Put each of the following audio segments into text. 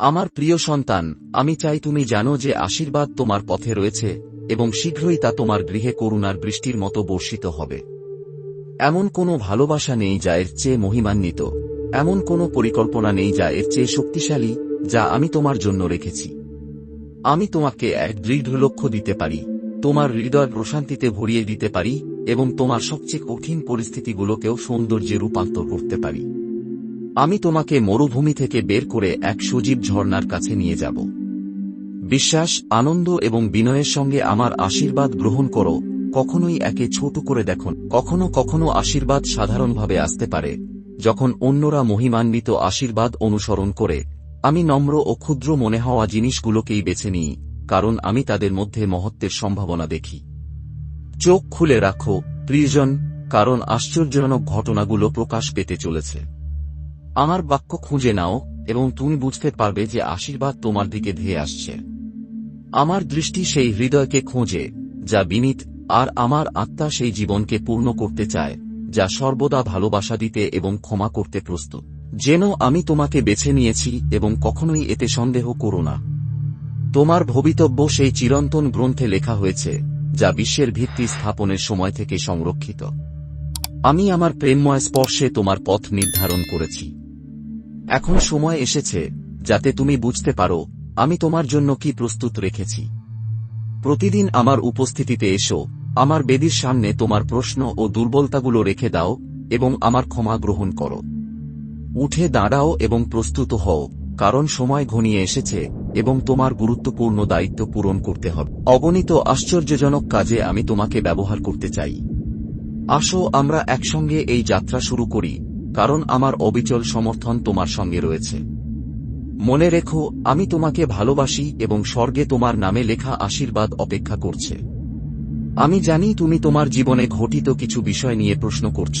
আমার প্রিয় সন্তান, আমি চাই তুমি জানো যে আশীর্বাদ তোমার পথে রয়েছে, এবং শীঘ্রই তা তোমার গৃহে করুণার বৃষ্টির মতো বর্ষিত হবে। এমন কোনো ভালোবাসা নেই যা এর চেয়ে মহিমান্বিত। এমন কোনো পরিকল্পনা নেই যা এর চেয়ে শক্তিশালী, যা আমি তোমার জন্য রেখেছি। আমি তোমাকে এক দৃঢ় লক্ষ্য দিতে পারি, তোমার হৃদয় প্রশান্তিতে ভরিয়ে দিতে পারি, এবং তোমার সবচেয়ে কঠিন পরিস্থিতিগুলোকেও সৌন্দর্যে রূপান্তর করতে পারি। আমি তোমাকে মরুভূমি থেকে বের করে এক সজীব ঝর্ণার কাছে নিয়ে যাব। বিশ্বাস, আনন্দ এবং বিনয়ের সঙ্গে আমার আশীর্বাদ গ্রহণ করো, কখনোই একে ছোট করে দেখুন কখনো কখনো আশীর্বাদ সাধারণভাবে আসতে পারে। যখন অন্যরা মহিমান্বিত আশীর্বাদ অনুসরণ করে, আমি নম্র ও ক্ষুদ্র মনে হওয়া জিনিসগুলোকেই বেছে নিই, কারণ আমি তাদের মধ্যে মহত্বের সম্ভাবনা দেখি। চোখ খুলে রাখো, প্রিয়জন, কারণ আশ্চর্যজনক ঘটনাগুলো প্রকাশ পেতে চলেছে। আমার বাক্য খুঁজে নাও এবং তুমি বুঝতে পারবে যে আশীর্বাদ তোমার দিকে ধেয়ে আসছে। আমার দৃষ্টি সেই হৃদয়কে খোঁজে, যা বিনীত, আর আমার আত্মা সেই জীবনকে পূর্ণ করতে চায়, যা সর্বদা ভালোবাসা দিতে এবং ক্ষমা করতে প্রস্তুত। যেন আমি তোমাকে বেছে নিয়েছি এবং কখনোই এতে সন্দেহ করো না। তোমার ভবিতব্য সেই চিরন্তন গ্রন্থে লেখা হয়েছে, যা বিশ্বের ভিত্তি স্থাপনের সময় থেকে সংরক্ষিত। আমি আমার প্রেমময় স্পর্শে তোমার পথ নির্ধারণ করেছি। এখন সময় এসেছে, যাতে তুমি বুঝতে পারো, আমি তোমার জন্য কি প্রস্তুত রেখেছি। প্রতিদিন আমার উপস্থিতিতে এসো, আমার বেদির সামনে তোমার প্রশ্ন ও দুর্বলতাগুলো রেখে দাও, এবং আমার ক্ষমা গ্রহণ করো। উঠে দাঁড়াও এবং প্রস্তুত হও, কারণ সময় ঘনিয়ে এসেছে, এবং তোমার গুরুত্বপূর্ণ দায়িত্ব পূরণ করতে হবে। অগণিত আশ্চর্যজনক কাজে আমি তোমাকে ব্যবহার করতে চাই। আসো, আমরা একসঙ্গে এই যাত্রা শুরু করি। কারণ আমার অবিচল সমর্থন তোমার সঙ্গে রয়েছে। মনে রেখো, আমি তোমাকে ভালোবাসি এবং স্বর্গে তোমার নামে লেখা আশীর্বাদ অপেক্ষা করছে। আমি জানি তুমি তোমার জীবনে ঘটিত কিছু বিষয় নিয়ে প্রশ্ন করছ।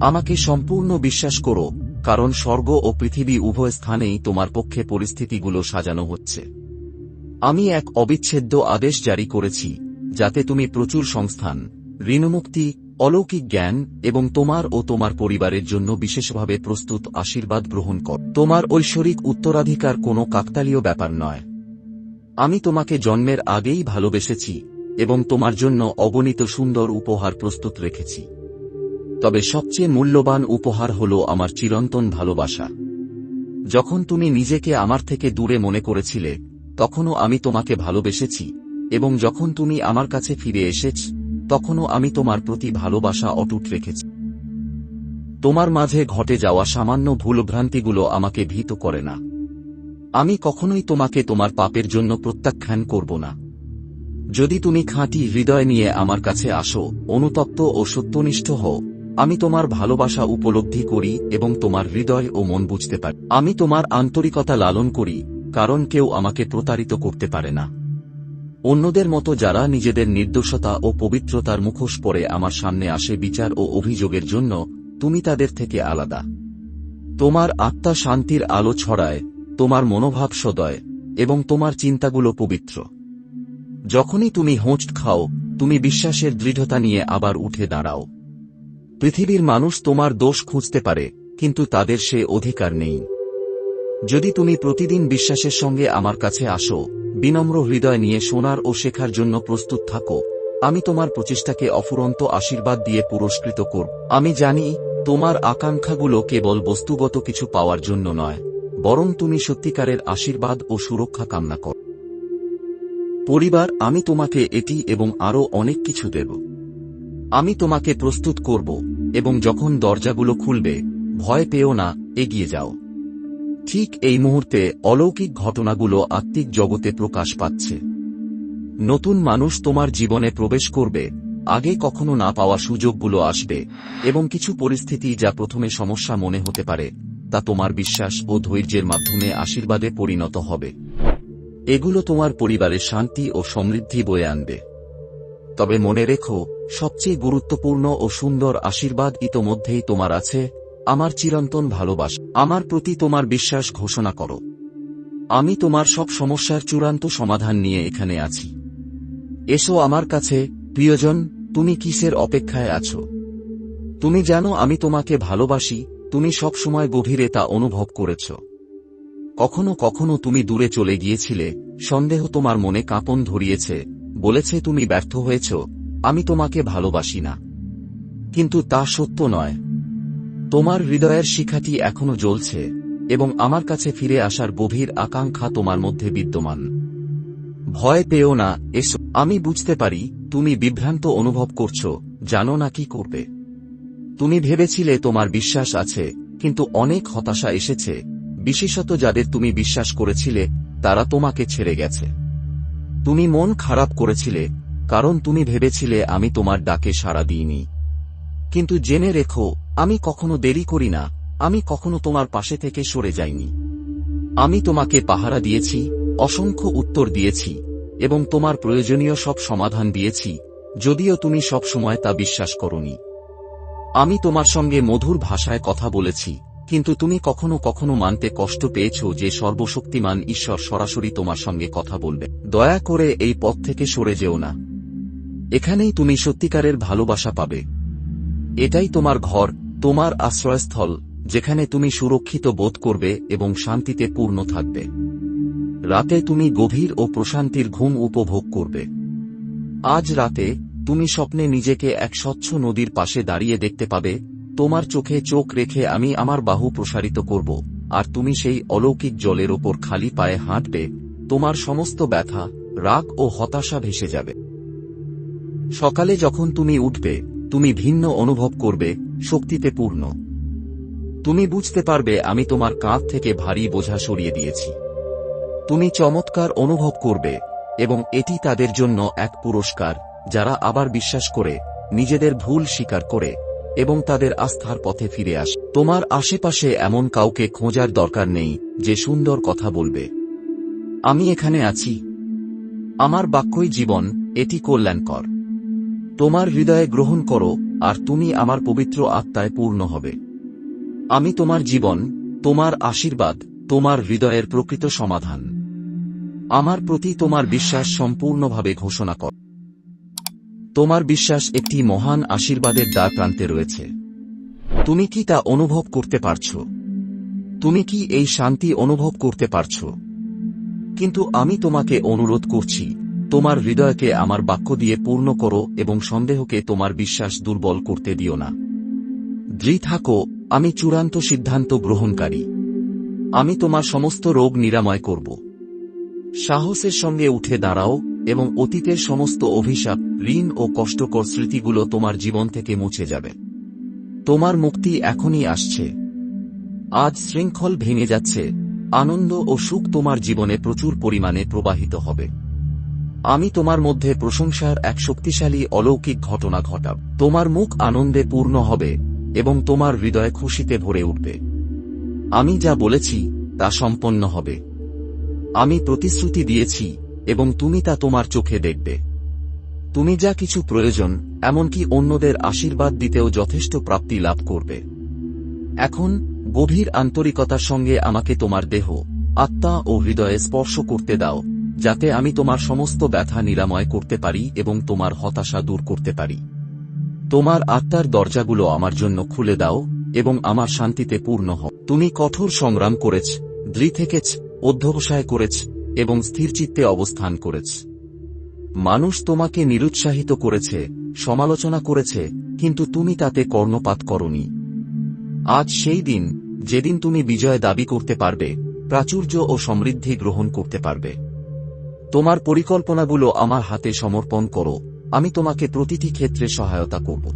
আমাকে সম্পূর্ণ বিশ্বাস করো, কারণ স্বর্গ ও পৃথিবী উভয় স্থানেই তোমার পক্ষে পরিস্থিতিগুলো সাজানো হচ্ছে। আমি এক অবিচ্ছেদ্য আদেশ জারি করেছি, যাতে তুমি প্রচুর সংস্থান, ঋণমুক্তি অলৌকিক জ্ঞান এবং তোমার ও তোমার পরিবারের জন্য বিশেষভাবে প্রস্তুত আশীর্বাদ গ্রহণ কর। তোমার ঐশ্বরিক উত্তরাধিকার কোনো কাকতালীয় ব্যাপার নয়। আমি তোমাকে জন্মের আগেই ভালোবেসেছি এবং তোমার জন্য অগণিত সুন্দর উপহার প্রস্তুত রেখেছি। তবে সবচেয়ে মূল্যবান উপহার হল আমার চিরন্তন ভালোবাসা। যখন তুমি নিজেকে আমার থেকে দূরে মনে করেছিলে, তখনও আমি তোমাকে ভালোবেসেছি এবং যখন তুমি আমার কাছে ফিরে এসেছ তখনও আমি তোমার প্রতি ভালোবাসা অটুট রেখেছি। তোমার মাঝে ঘটে যাওয়া সামান্য ভুলভ্রান্তিগুলো আমাকে ভীত করে না। আমি কখনোই তোমাকে তোমার পাপের জন্য প্রত্যাখ্যান করব না। যদি তুমি খাঁটি হৃদয় নিয়ে আমার কাছে আসো, অনুতপ্ত ও সত্যনিষ্ঠ হও, আমি তোমার ভালোবাসা উপলব্ধি করি এবং তোমার হৃদয় ও মন বুঝতে পারি। আমি তোমার আন্তরিকতা লালন করি, কারণ কেউ আমাকে প্রতারিত করতে পারে না। অন্যদের মতো যারা নিজেদের নির্দোষতা ও পবিত্রতার মুখোশ পরে আমার সামনে আসে বিচার ও অভিযোগের জন্য, তুমি তাদের থেকে আলাদা। তোমার আত্মা শান্তির আলো ছড়ায়, তোমার মনোভাব সদয়, এবং তোমার চিন্তাগুলো পবিত্র। যখনই তুমি হোঁচ খাও, তুমি বিশ্বাসের দৃঢ়তা নিয়ে আবার উঠে দাঁড়াও। পৃথিবীর মানুষ তোমার দোষ খুঁজতে পারে, কিন্তু তাদের সে অধিকার নেই। যদি তুমি প্রতিদিন বিশ্বাসের সঙ্গে আমার কাছে আসো, বিনম্র হৃদয় নিয়ে শোনার ও শেখার জন্য প্রস্তুত থাকো। আমি তোমার প্রচেষ্টাকে অফুরন্ত আশীর্বাদ দিয়ে পুরস্কৃত করব। আমি জানি, তোমার আকাঙ্ক্ষাগুলো কেবল বস্তুগত কিছু পাওয়ার জন্য নয়, বরং তুমি সত্যিকারের আশীর্বাদ ও সুরক্ষা কামনা কর। পরিবার, আমি তোমাকে এটি এবং আরও অনেক কিছু দেব। আমি তোমাকে প্রস্তুত করব, এবং যখন দরজাগুলো খুলবে, ভয় পেও না, এগিয়ে যাও। ঠিক এই মুহূর্তে অলৌকিক ঘটনাগুলো আত্মিক জগতে প্রকাশ পাচ্ছে। নতুন মানুষ তোমার জীবনে প্রবেশ করবে, আগে কখনো না পাওয়া সুযোগগুলো আসবে, এবং কিছু পরিস্থিতি যা প্রথমে সমস্যা মনে হতে পারে, তা তোমার বিশ্বাস ও ধৈর্যের মাধ্যমে আশীর্বাদে পরিণত হবে। এগুলো তোমার পরিবারের শান্তি ও সমৃদ্ধি বয়ে আনবে। তবে মনে রেখো, সবচেয়ে গুরুত্বপূর্ণ ও সুন্দর আশীর্বাদ ইতোমধ্যেই তোমার আছে আমার চিরন্তন ভালোবাস, আমার প্রতি তোমার বিশ্বাস ঘোষণা করো। আমি তোমার সব সমস্যার চূড়ান্ত সমাধান নিয়ে এখানে আছি। এসো আমার কাছে, প্রিয়জন, তুমি কিসের অপেক্ষায় আছো? তুমি জানো আমি তোমাকে ভালোবাসি, তুমি সব সময় গভীরে তা অনুভব করেছ। কখনো কখনো তুমি দূরে চলে গিয়েছিলে, সন্দেহ তোমার মনে কাঁপন ধরিয়েছে, বলেছে তুমি ব্যর্থ হয়েছ, আমি তোমাকে ভালোবাসি না। কিন্তু তা সত্য নয়। তোমার হৃদয়ের শিখাটি এখনও জ্বলছে, এবং আমার কাছে ফিরে আসার গভীর আকাঙ্ক্ষা তোমার মধ্যে বিদ্যমান। ভয় পেও না, এসো, আমি বুঝতে পারি, তুমি বিভ্রান্ত অনুভব করছ, জানো না কি করবে। তুমি ভেবেছিলে তোমার বিশ্বাস আছে, কিন্তু অনেক হতাশা এসেছে, বিশেষত যাদের তুমি বিশ্বাস করেছিলে, তারা তোমাকে ছেড়ে গেছে। তুমি মন খারাপ করেছিলে, কারণ তুমি ভেবেছিলে আমি তোমার ডাকে সাড়া দিইনি। কিন্তু জেনে রেখো আমি কখনো দেরি করি না, আমি কখনো তোমার পাশে থেকে সরে যাইনি। আমি তোমাকে পাহারা দিয়েছি, অসংখ্য উত্তর দিয়েছি, এবং তোমার প্রয়োজনীয় সব সমাধান দিয়েছি, যদিও তুমি সব সময় তা বিশ্বাস করনি। আমি তোমার সঙ্গে মধুর ভাষায় কথা বলেছি, কিন্তু তুমি কখনো কখনো মানতে কষ্ট পেয়েছ যে সর্বশক্তিমান ঈশ্বর সরাসরি তোমার সঙ্গে কথা বলবে। দয়া করে এই পথ থেকে সরে যেও না। এখানেই তুমি সত্যিকারের ভালোবাসা পাবে। এটাই তোমার ঘর তোমার আশ্রয়স্থল, যেখানে তুমি সুরক্ষিত বোধ করবে এবং শান্তিতে পূর্ণ থাকবে। রাতে তুমি গভীর ও প্রশান্তির ঘুম উপভোগ করবে। আজ রাতে তুমি স্বপ্নে নিজেকে এক স্বচ্ছ নদীর পাশে দাঁড়িয়ে দেখতে পাবে, তোমার চোখে চোখ রেখে আমি আমার বাহু প্রসারিত করব, আর তুমি সেই অলৌকিক জলের ওপর খালি পায়ে হাঁটবে, তোমার সমস্ত ব্যথা, রাগ ও হতাশা ভেসে যাবে। সকালে যখন তুমি উঠবে তুমি ভিন্ন অনুভব করবে, শক্তিতে পূর্ণ। তুমি বুঝতে পারবে আমি তোমার কাঁধ থেকে ভারী বোঝা সরিয়ে দিয়েছি। তুমি চমৎকার অনুভব করবে, এবং এটি তাদের জন্য এক পুরস্কার, যারা আবার বিশ্বাস করে, নিজেদের ভুল স্বীকার করে, এবং তাদের আস্থার পথে ফিরে আসে। তোমার আশেপাশে এমন কাউকে খোঁজার দরকার নেই, যে সুন্দর কথা বলবে। আমি এখানে আছি। আমার বাক্যই জীবন, এটি কল্যাণকর। তোমার হৃদয়ে গ্রহণ করো, আর তুমি আমার পবিত্র আত্মায় পূর্ণ হবে। আমি তোমার জীবন, তোমার আশীর্বাদ, তোমার হৃদয়ের প্রকৃত সমাধান। আমার প্রতি তোমার বিশ্বাস সম্পূর্ণভাবে ঘোষণা কর। তোমার বিশ্বাস একটি মহান আশীর্বাদের দ্বার প্রান্তে রয়েছে। তুমি কি তা অনুভব করতে পারছ? তুমি কি এই শান্তি অনুভব করতে পারছ? কিন্তু আমি তোমাকে অনুরোধ করছি তোমার হৃদয়কে আমার বাক্য দিয়ে পূর্ণ করো এবং সন্দেহকে তোমার বিশ্বাস দুর্বল করতে দিও না। দৃঢ় থাকো, আমি চূড়ান্ত সিদ্ধান্ত গ্রহণকারী। আমি তোমার সমস্ত রোগ নিরাময় করব। সাহসের সঙ্গে উঠে দাঁড়াও এবং অতীতের সমস্ত অভিশাপ, ঋণ ও কষ্টকর স্মৃতিগুলো তোমার জীবন থেকে মুছে যাবে। তোমার মুক্তি এখনই আসছে। আজ শৃঙ্খল ভেঙে যাচ্ছে। আনন্দ ও সুখ তোমার জীবনে প্রচুর পরিমাণে প্রবাহিত হবে। আমি তোমার মধ্যে প্রশংসার এক শক্তিশালী অলৌকিক ঘটনা ঘটাব। তোমার মুখ আনন্দে পূর্ণ হবে এবং তোমার হৃদয় খুশিতে ভরে উঠবে। আমি যা বলেছি তা সম্পন্ন হবে। আমি প্রতিশ্রুতি দিয়েছি এবং তুমি তা তোমার চোখে দেখবে। তুমি যা কিছু প্রয়োজন, এমনকি অন্যদের আশীর্বাদ দিতেও যথেষ্ট প্রাপ্তি লাভ করবে। এখন, গভীর আন্তরিকতার সঙ্গে আমাকে তোমার দেহ, আত্মা ও হৃদয়ে স্পর্শ করতে দাও। যাতে আমি তোমার সমস্ত ব্যথা নিরাময় করতে পারি এবং তোমার হতাশা দূর করতে পারি। তোমার আত্মার দরজাগুলো আমার জন্য খুলে দাও এবং আমার শান্তিতে পূর্ণ হও। তুমি কঠোর সংগ্রাম করেছ, দৃঢ় থেকেছ, অধ্যবসায় করেছ এবং স্থিরচিত্তে অবস্থান করেছ। মানুষ তোমাকে নিরুৎসাহিত করেছে, সমালোচনা করেছে, কিন্তু তুমি তাতে কর্ণপাত করনি। আজ সেই দিন, যেদিন তুমি বিজয় দাবি করতে পারবে, প্রাচুর্য ও সমৃদ্ধি গ্রহণ করতে পারবে। তোমার পরিকল্পনাগুলো আমার হাতে সমর্পণ করো, আমি তোমাকে প্রতিটি ক্ষেত্রে সহায়তা করব।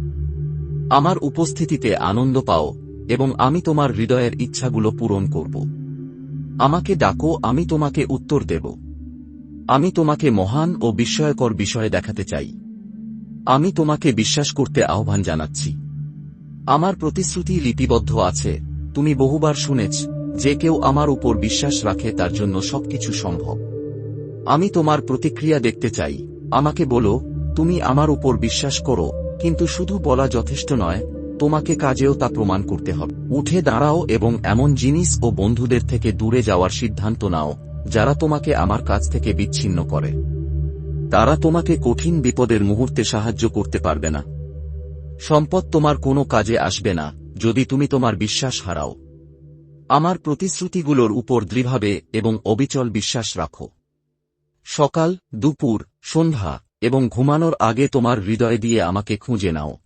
আমার উপস্থিতিতে আনন্দ পাও, এবং আমি তোমার হৃদয়ের ইচ্ছাগুলো পূরণ করব। আমাকে ডাকো, আমি তোমাকে উত্তর দেব। আমি তোমাকে মহান ও বিস্ময়কর বিষয়ে দেখাতে চাই। আমি তোমাকে বিশ্বাস করতে আহ্বান জানাচ্ছি। আমার প্রতিশ্রুতি লিপিবদ্ধ আছে, তুমি বহুবার শুনেছ, যে কেউ আমার উপর বিশ্বাস রাখে তার জন্য সবকিছু সম্ভব। আমি তোমার প্রতিক্রিয়া দেখতে চাই। আমাকে বলো, তুমি আমার উপর বিশ্বাস করো, কিন্তু শুধু বলা যথেষ্ট নয়, তোমাকে কাজেও তা প্রমাণ করতে হবে। উঠে দাঁড়াও এবং এমন জিনিস ও বন্ধুদের থেকে দূরে যাওয়ার সিদ্ধান্ত নাও, যারা তোমাকে আমার কাছ থেকে বিচ্ছিন্ন করে। তারা তোমাকে কঠিন বিপদের মুহূর্তে সাহায্য করতে পারবে না। সম্পদ তোমার কোনো কাজে আসবে না, যদি তুমি তোমার বিশ্বাস হারাও। আমার প্রতিশ্রুতিগুলোর উপর দৃঢ়ভাবে এবং অবিচল বিশ্বাস রাখো। সকাল, দুপুর, সন্ধ্যা এবং ঘুমানোর আগে তোমার হৃদয় দিয়ে আমাকে খুঁজে নাও।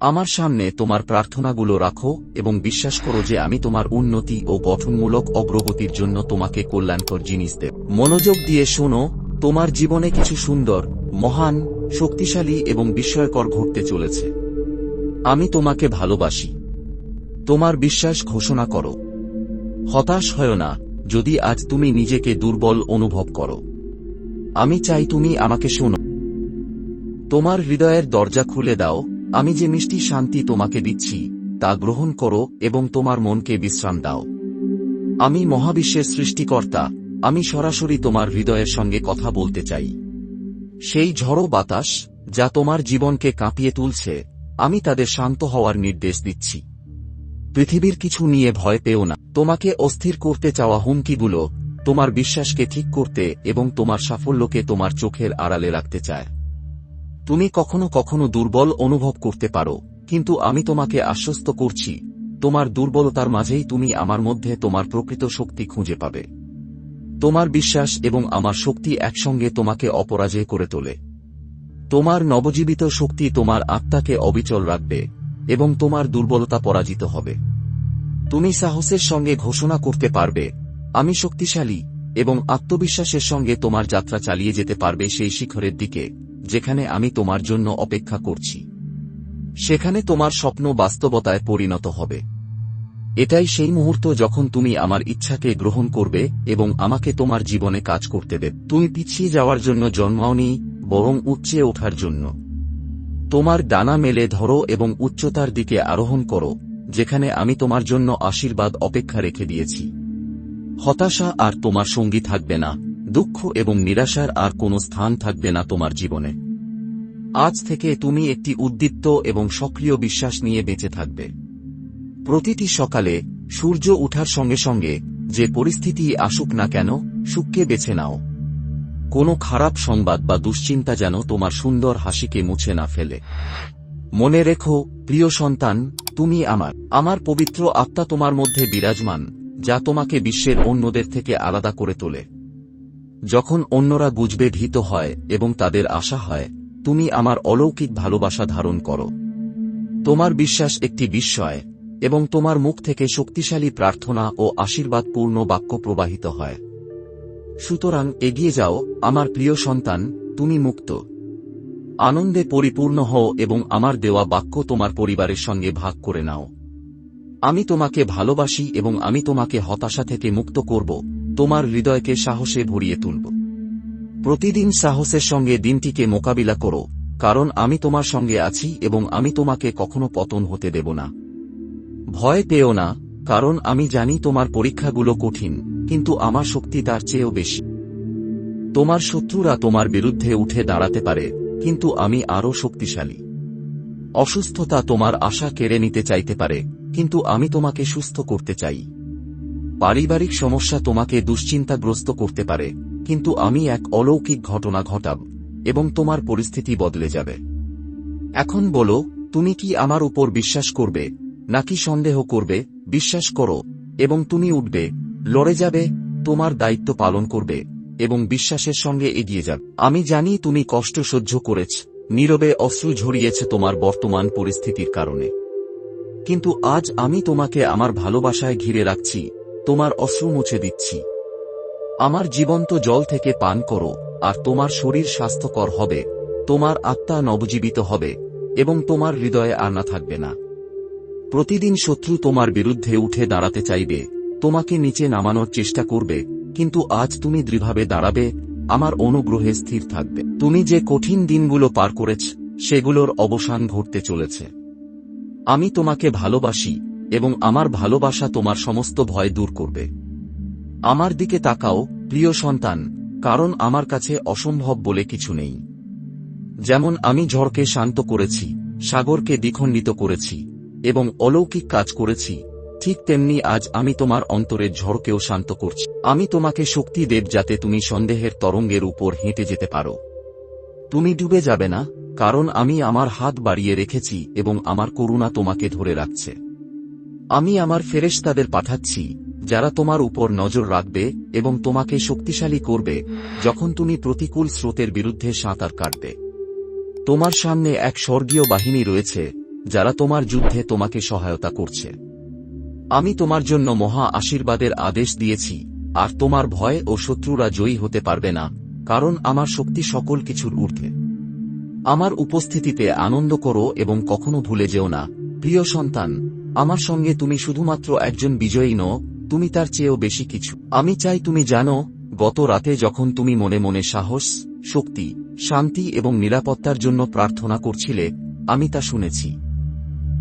আমার সামনে তোমার প্রার্থনাগুলো রাখো এবং বিশ্বাস করো যে আমি তোমার উন্নতি ও গঠনমূলক অগ্রগতির জন্য তোমাকে কল্যাণকর জিনিস দেব। মনোযোগ দিয়ে শোনো, তোমার জীবনে কিছু সুন্দর, মহান, শক্তিশালী এবং বিস্ময়কর ঘটতে চলেছে। আমি তোমাকে ভালোবাসি। তোমার বিশ্বাস ঘোষণা করো। হতাশ হয় না, যদি আজ তুমি নিজেকে দুর্বল অনুভব করো। আমি চাই তুমি আমাকে শোনো। তোমার হৃদয়ের দরজা খুলে দাও, আমি যে মিষ্টি শান্তি তোমাকে দিচ্ছি, তা গ্রহণ করো এবং তোমার মনকে বিশ্রাম দাও। আমি মহাবিশ্বের সৃষ্টিকর্তা, আমি সরাসরি তোমার হৃদয়ের সঙ্গে কথা বলতে চাই। সেই ঝড়ো বাতাস, যা তোমার জীবনকে কাঁপিয়ে তুলছে, আমি তাদের শান্ত হওয়ার নির্দেশ দিচ্ছি। পৃথিবীর কিছু নিয়ে ভয় পেও না, তোমাকে অস্থির করতে চাওয়া হুমকিগুলো তোমার বিশ্বাসকে ঠিক করতে এবং তোমার সাফল্যকে তোমার চোখের আড়ালে রাখতে চায়। তুমি কখনো কখনো দুর্বল অনুভব করতে পারো, কিন্তু আমি তোমাকে আশ্বস্ত করছি, তোমার দুর্বলতার মাঝেই তুমি আমার মধ্যে তোমার প্রকৃত শক্তি খুঁজে পাবে। তোমার বিশ্বাস এবং আমার শক্তি একসঙ্গে তোমাকে অপরাজয় করে তোলে। তোমার নবজীবিত শক্তি তোমার আত্মাকে অবিচল রাখবে এবং তোমার দুর্বলতা পরাজিত হবে। তুমি সাহসের সঙ্গে ঘোষণা করতে পারবে আমি শক্তিশালী এবং আত্মবিশ্বাসের সঙ্গে তোমার যাত্রা চালিয়ে যেতে পারবে সেই শিখরের দিকে, যেখানে আমি তোমার জন্য অপেক্ষা করছি। সেখানে তোমার স্বপ্ন বাস্তবতায় পরিণত হবে। এটাই সেই মুহূর্ত যখন তুমি আমার ইচ্ছাকে গ্রহণ করবে এবং আমাকে তোমার জীবনে কাজ করতে দেবে। তুমি পিছিয়ে যাওয়ার জন্য জন্মাওনি, বরং উচ্চে ওঠার জন্য। তোমার ডানা মেলে ধরো এবং উচ্চতার দিকে আরোহণ করো, যেখানে আমি তোমার জন্য আশীর্বাদ অপেক্ষা রেখে দিয়েছি। হতাশা আর তোমার সঙ্গী থাকবে না, দুঃখ এবং নিরাশার আর কোনো স্থান থাকবে না তোমার জীবনে। আজ থেকে তুমি একটি উদ্দীপ্ত এবং সক্রিয় বিশ্বাস নিয়ে বেঁচে থাকবে। প্রতিটি সকালে সূর্য উঠার সঙ্গে সঙ্গে যে পরিস্থিতি আসুক না কেন, সুখকে বেছে নাও। কোনো খারাপ সংবাদ বা দুশ্চিন্তা যেন তোমার সুন্দর হাসিকে মুছে না ফেলে। মনে রেখো, প্রিয় সন্তান, তুমি আমার আমার পবিত্র আত্মা তোমার মধ্যে বিরাজমান। যা তোমাকে বিশ্বের অন্যদের থেকে আলাদা করে তোলে। যখন অন্যরা বুঝবে ভীত হয় এবং তাদের আশা হয়, তুমি আমার অলৌকিক ভালোবাসা ধারণ করো। তোমার বিশ্বাস একটি বিস্ময়, এবং তোমার মুখ থেকে শক্তিশালী প্রার্থনা ও আশীর্বাদপূর্ণ বাক্য প্রবাহিত হয়। সুতরাং এগিয়ে যাও, আমার প্রিয় সন্তান, তুমি মুক্ত। আনন্দে পরিপূর্ণ হও এবং আমার দেওয়া বাক্য তোমার পরিবারের সঙ্গে ভাগ করে নাও। আমি তোমাকে ভালোবাসি এবং আমি তোমাকে হতাশা থেকে মুক্ত করব, তোমার হৃদয়কে সাহসে ভরিয়ে তুলব। প্রতিদিন সাহসের সঙ্গে দিনটিকে মোকাবিলা করো, কারণ আমি তোমার সঙ্গে আছি এবং আমি তোমাকে কখনো পতন হতে দেব না। ভয় পেও না, কারণ আমি জানি তোমার পরীক্ষাগুলো কঠিন, কিন্তু আমার শক্তি তার চেয়েও বেশি। তোমার শত্রুরা তোমার বিরুদ্ধে উঠে দাঁড়াতে পারে, কিন্তু আমি আরও শক্তিশালী। অসুস্থতা তোমার আশা কেড়ে নিতে চাইতে পারে কিন্তু আমি তোমাকে সুস্থ করতে চাই। পারিবারিক সমস্যা তোমাকে দুশ্চিন্তাগ্রস্ত করতে পারে, কিন্তু আমি এক অলৌকিক ঘটনা ঘটাব, এবং তোমার পরিস্থিতি বদলে যাবে। এখন বলো, তুমি কি আমার উপর বিশ্বাস করবে, নাকি সন্দেহ করবে, বিশ্বাস করো, এবং তুমি উঠবে, লড়ে যাবে, তোমার দায়িত্ব পালন করবে, এবং বিশ্বাসের সঙ্গে এগিয়ে যাবে। আমি জানি তুমি কষ্ট সহ্য করেছ, নীরবে অশ্রু ঝরিয়েছে তোমার বর্তমান পরিস্থিতির কারণে। কিন্তু আজ আমি তোমাকে আমার ভালোবাসায় ঘিরে রাখছি, তোমার অশ্রু মুছে দিচ্ছি। আমার জীবন্ত জল থেকে পান করো, আর তোমার শরীর স্বাস্থ্যকর হবে, তোমার আত্মা নবজীবিত হবে, এবং তোমার হৃদয়ে আনা থাকবে না। প্রতিদিন শত্রু তোমার বিরুদ্ধে উঠে দাঁড়াতে চাইবে, তোমাকে নিচে নামানোর চেষ্টা করবে, কিন্তু আজ তুমি দৃঢ়ভাবে দাঁড়াবে, আমার অনুগ্রহে স্থির থাকবে। তুমি যে কঠিন দিনগুলো পার করেছ, সেগুলোর অবসান ঘটতে চলেছে। আমি তোমাকে ভালোবাসি, এবং আমার ভালোবাসা তোমার সমস্ত ভয় দূর করবে। আমার দিকে তাকাও, প্রিয় সন্তান, কারণ আমার কাছে অসম্ভব বলে কিছু নেই। যেমন আমি ঝড়কে শান্ত করেছি, সাগরকে দ্বিখণ্ডিত করেছি, এবং অলৌকিক কাজ করেছি, ঠিক তেমনি আজ আমি তোমার অন্তরের ঝড়কেও শান্ত করছি। আমি তোমাকে শক্তি দেব যাতে তুমি সন্দেহের তরঙ্গের উপর হেঁটে যেতে পারো। তুমি ডুবে যাবে না? কারণ আমি আমার হাত বাড়িয়ে রেখেছি এবং আমার করুণা তোমাকে ধরে রাখছে। আমি আমার ফেরেশতাদের পাঠাচ্ছি, যারা তোমার উপর নজর রাখবে এবং তোমাকে শক্তিশালী করবে, যখন তুমি প্রতিকূল স্রোতের বিরুদ্ধে সাঁতার কাটবে। তোমার সামনে এক স্বর্গীয় বাহিনী রয়েছে, যারা তোমার যুদ্ধে তোমাকে সহায়তা করছে। আমি তোমার জন্য মহা আশীর্বাদের আদেশ দিয়েছি, আর তোমার ভয় ও শত্রুরা জয়ী হতে পারবে না, কারণ আমার শক্তি সকল কিছুর ঊর্ধ্বে। আমার উপস্থিতিতে আনন্দ করো এবং কখনো ভুলে যেও না। প্রিয় সন্তান, আমার সঙ্গে তুমি শুধুমাত্র একজন বিজয়ী নও, তুমি তার চেয়েও বেশি কিছু। আমি চাই তুমি জানো, গত রাতে যখন তুমি মনে মনে সাহস, শক্তি, শান্তি এবং নিরাপত্তার জন্য প্রার্থনা করছিলে, আমি তা শুনেছি।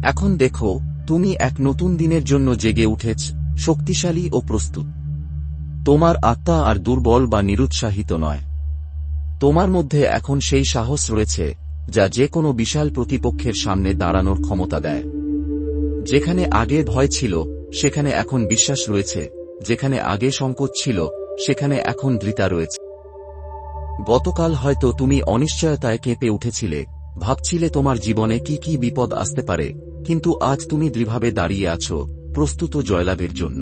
এখন দেখো, তুমি এক নতুন দিনের জন্য জেগে উঠেছ, শক্তিশালী ও প্রস্তুত। তোমার আত্মা আর দুর্বল বা নিরুৎসাহিত নয়। তোমার মধ্যে এখন সেই সাহস রয়েছে, যা যে কোনো বিশাল প্রতিপক্ষের সামনে দাঁড়ানোর ক্ষমতা দেয়। যেখানে আগে ভয় ছিল, সেখানে এখন বিশ্বাস রয়েছে, যেখানে আগে সংকোচ ছিল, সেখানে এখন দৃতা রয়েছে। গতকাল হয়তো তুমি অনিশ্চয়তায় কেঁপে উঠেছিলে, ভাবছিলে তোমার জীবনে কি কি বিপদ আসতে পারে, কিন্তু আজ তুমি দৃঢ়ভাবে দাঁড়িয়ে আছো, প্রস্তুত জয়লাভের জন্য।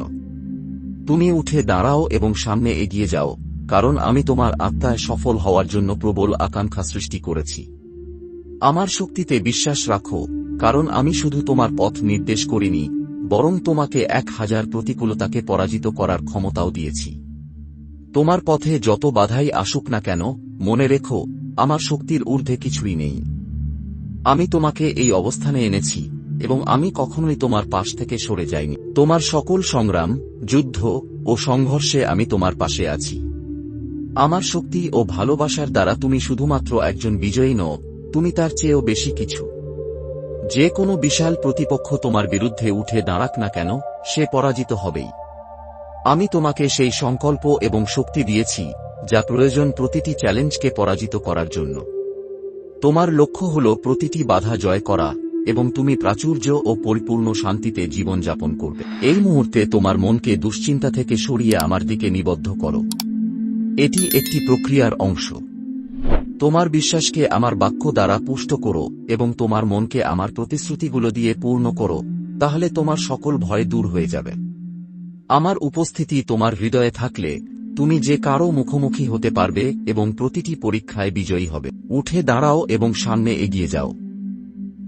তুমি উঠে দাঁড়াও এবং সামনে এগিয়ে যাও। কারণ আমি তোমার আত্মায় সফল হওয়ার জন্য প্রবল আকাঙ্ক্ষা সৃষ্টি করেছি। আমার শক্তিতে বিশ্বাস রাখো, কারণ আমি শুধু তোমার পথ নির্দেশ করিনি, বরং তোমাকে এক হাজার প্রতিকূলতাকে পরাজিত করার ক্ষমতাও দিয়েছি। তোমার পথে যত বাধাই আসুক না কেন, মনে রেখো, আমার শক্তির ঊর্ধ্বে কিছুই নেই। আমি তোমাকে এই অবস্থানে এনেছি, এবং আমি কখনোই তোমার পাশ থেকে সরে যাইনি। তোমার সকল সংগ্রাম, যুদ্ধ ও সংঘর্ষে আমি তোমার পাশে আছি। আমার শক্তি ও ভালোবাসার দ্বারা তুমি শুধুমাত্র একজন বিজয়ী নও, তুমি তার চেয়েও বেশি কিছু। যে কোনো বিশাল প্রতিপক্ষ তোমার বিরুদ্ধে উঠে দাঁড়াক না কেন, সে পরাজিত হবেই। আমি তোমাকে সেই সংকল্প এবং শক্তি দিয়েছি, যা প্রয়োজন প্রতিটি চ্যালেঞ্জকে পরাজিত করার জন্য। তোমার লক্ষ্য হল প্রতিটি বাধা জয় করা, এবং তুমি প্রাচুর্য ও পরিপূর্ণ শান্তিতে জীবনযাপন করবে। এই মুহূর্তে তোমার মনকে দুশ্চিন্তা থেকে সরিয়ে আমার দিকে নিবদ্ধ করো। এটি একটি প্রক্রিয়ার অংশ। তোমার বিশ্বাসকে আমার বাক্য দ্বারা পুষ্ট করো এবং তোমার মনকে আমার প্রতিশ্রুতিগুলো দিয়ে পূর্ণ করো, তাহলে তোমার সকল ভয় দূর হয়ে যাবে। আমার উপস্থিতি তোমার হৃদয়ে থাকলে, তুমি যে কারও মুখোমুখি হতে পারবে এবং প্রতিটি পরীক্ষায় বিজয়ী হবে। উঠে দাঁড়াও এবং সামনে এগিয়ে যাও।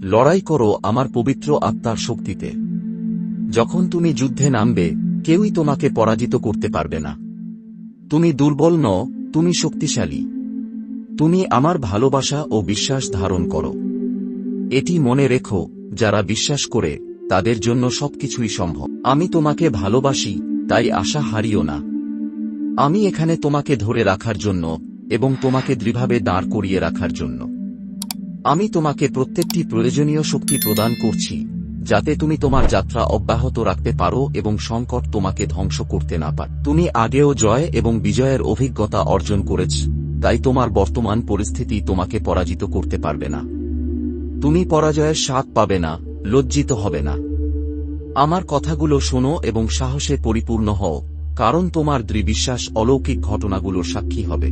লড়াই করো আমার পবিত্র আত্মার শক্তিতে। যখন তুমি যুদ্ধে নামবে, কেউই তোমাকে পরাজিত করতে পারবে না। তুমি দুর্বল ন তুমি শক্তিশালী। তুমি আমার ভালোবাসা ও বিশ্বাস ধারণ করো। এটি মনে রেখো, যারা বিশ্বাস করে, তাদের জন্য সবকিছুই সম্ভব। আমি তোমাকে ভালোবাসি, তাই আশা হারিও না। আমি এখানে তোমাকে ধরে রাখার জন্য এবং তোমাকে দৃঢ়ভাবে দাঁড় করিয়ে রাখার জন্য। আমি তোমাকে প্রত্যেকটি প্রয়োজনীয় শক্তি প্রদান করছি। যাতে তুমি তোমার যাত্রা অব্যাহত রাখতে পারো এবং সংকট তোমাকে ধ্বংস করতে না পার। তুমি আগেও জয় এবং বিজয়ের অভিজ্ঞতা অর্জন করেছ, তাই তোমার বর্তমান পরিস্থিতি তোমাকে পরাজিত করতে পারবে না। তুমি পরাজয়ের স্বাদ পাবে না, লজ্জিত হবে না। আমার কথাগুলো শোনো এবং সাহসে পরিপূর্ণ হও, কারণ তোমার দৃঢ়বিশ্বাস অলৌকিক ঘটনাগুলোর সাক্ষী হবে।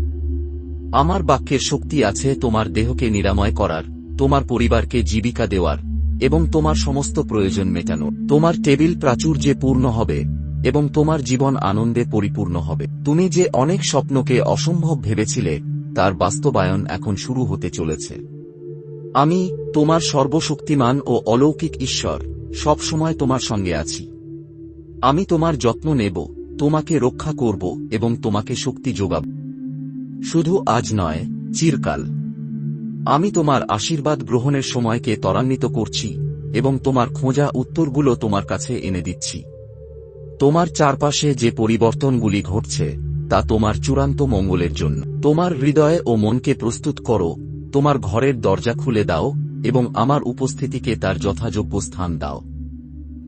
আমার বাক্যের শক্তি আছে তোমার দেহকে নিরাময় করার, তোমার পরিবারকে জীবিকা দেওয়ার। এবং তোমার সমস্ত প্রয়োজন মেটানো। তোমার টেবিল প্রাচুর্যে পূর্ণ হবে, এবং তোমার জীবন আনন্দে পরিপূর্ণ হবে। তুমি যে অনেক স্বপ্নকে অসম্ভব ভেবেছিলে, তার বাস্তবায়ন এখন শুরু হতে চলেছে। আমি তোমার সর্বশক্তিমান ও অলৌকিক ঈশ্বর সব সময় তোমার সঙ্গে আছি। আমি তোমার যত্ন নেব, তোমাকে রক্ষা করব, এবং তোমাকে শক্তি যোগাব। শুধু আজ নয়, চিরকাল। আমি তোমার আশীর্বাদ গ্রহণের সময়কে ত্বরান্বিত করছি, এবং তোমার খোঁজা উত্তরগুলো তোমার কাছে এনে দিচ্ছি। তোমার চারপাশে যে পরিবর্তনগুলি ঘটছে, তা তোমার চূড়ান্ত মঙ্গলের জন্য। তোমার হৃদয় ও মনকে প্রস্তুত করো, তোমার ঘরের দরজা খুলে দাও, এবং আমার উপস্থিতিকে তার যথাযোগ্য স্থান দাও।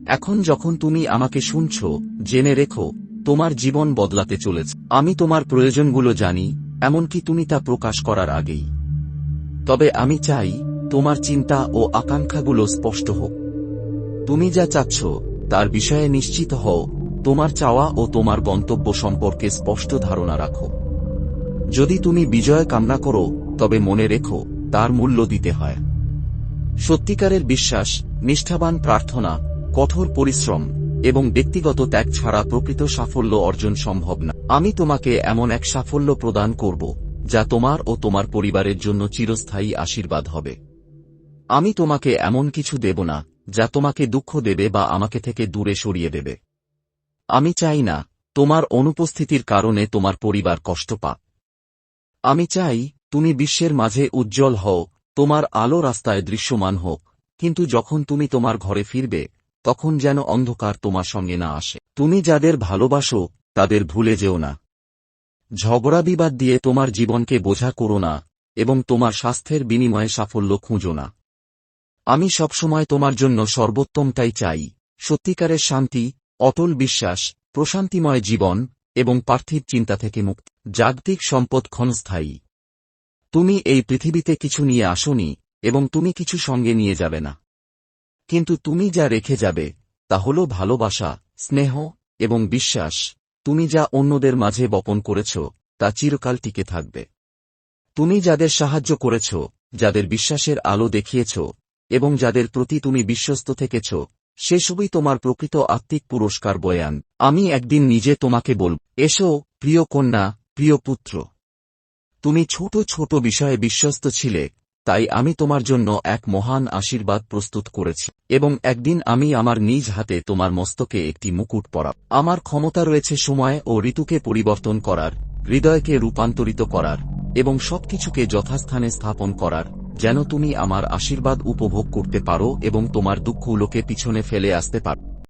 এখন যখন তুমি আমাকে শুনছ, জেনে রেখো, তোমার জীবন বদলাতে চলেছে। আমি তোমার প্রয়োজনগুলো জানি, এমনকি তুমি তা প্রকাশ করার আগেই। তবে আমি চাই তোমার চিন্তা ও আকাঙ্ক্ষাগুলো স্পষ্ট হোক। তুমি যা চাচ্ছ, তার বিষয়ে নিশ্চিত হও, তোমার চাওয়া ও তোমার গন্তব্য সম্পর্কে স্পষ্ট ধারণা রাখো। যদি তুমি বিজয় কামনা করো, তবে মনে রেখো, তার মূল্য দিতে হয়। সত্যিকারের বিশ্বাস, নিষ্ঠাবান প্রার্থনা, কঠোর পরিশ্রম এবং ব্যক্তিগত ত্যাগ ছাড়া প্রকৃত সাফল্য অর্জন সম্ভব না। আমি তোমাকে এমন এক সাফল্য প্রদান করব যা তোমার ও তোমার পরিবারের জন্য চিরস্থায়ী আশীর্বাদ হবে। আমি তোমাকে এমন কিছু দেব না, যা তোমাকে দুঃখ দেবে বা আমাকে থেকে দূরে সরিয়ে দেবে। আমি চাই না, তোমার অনুপস্থিতির কারণে তোমার পরিবার কষ্ট পাক আমি চাই, তুমি বিশ্বের মাঝে উজ্জ্বল হও, তোমার আলো রাস্তায় দৃশ্যমান হোক, কিন্তু যখন তুমি তোমার ঘরে ফিরবে, তখন যেন অন্ধকার তোমার সঙ্গে না আসে। তুমি যাদের ভালোবাসো, তাদের ভুলে যেও না। ঝগড়া বিবাদ দিয়ে তোমার জীবনকে বোঝা করো না, এবং তোমার স্বাস্থ্যের বিনিময়ে সাফল্য খুঁজো না। আমি সবসময় তোমার জন্য সর্বোত্তমটাই চাই, সত্যিকারের শান্তি, অটল বিশ্বাস, প্রশান্তিময় জীবন, এবং পার্থিব চিন্তা থেকে মুক্ত, জাগতিক সম্পদ ক্ষণস্থায়ী। তুমি এই পৃথিবীতে কিছু নিয়ে আসনি, এবং তুমি কিছু সঙ্গে নিয়ে যাবে না। কিন্তু তুমি যা রেখে যাবে, তা হল ভালোবাসা, স্নেহ, এবং বিশ্বাস। তুমি যা অন্যদের মাঝে বপন করেছ, তা চিরকাল টিকে থাকবে। তুমি যাদের সাহায্য করেছ, যাদের বিশ্বাসের আলো দেখিয়েছ, এবং যাদের প্রতি তুমি বিশ্বস্ত থেকেছ সেসবই তোমার প্রকৃত আত্মিক পুরস্কার বয়ান। আমি একদিন নিজে তোমাকে বলব, এসো, প্রিয় কন্যা, প্রিয় পুত্র। তুমি ছোট ছোট বিষয়ে বিশ্বস্ত ছিলে তাই আমি তোমার জন্য এক মহান আশীর্বাদ প্রস্তুত করেছি, এবং একদিন আমি আমার নিজ হাতে তোমার মস্তকে একটি মুকুট পরাব। আমার ক্ষমতা রয়েছে সময় ও ঋতুকে পরিবর্তন করার, হৃদয়কে রূপান্তরিত করার, এবং সবকিছুকে যথাস্থানে স্থাপন করার, যেন তুমি আমার আশীর্বাদ উপভোগ করতে পারো এবং তোমার দুঃখগুলোকে পিছনে ফেলে আসতে পারো।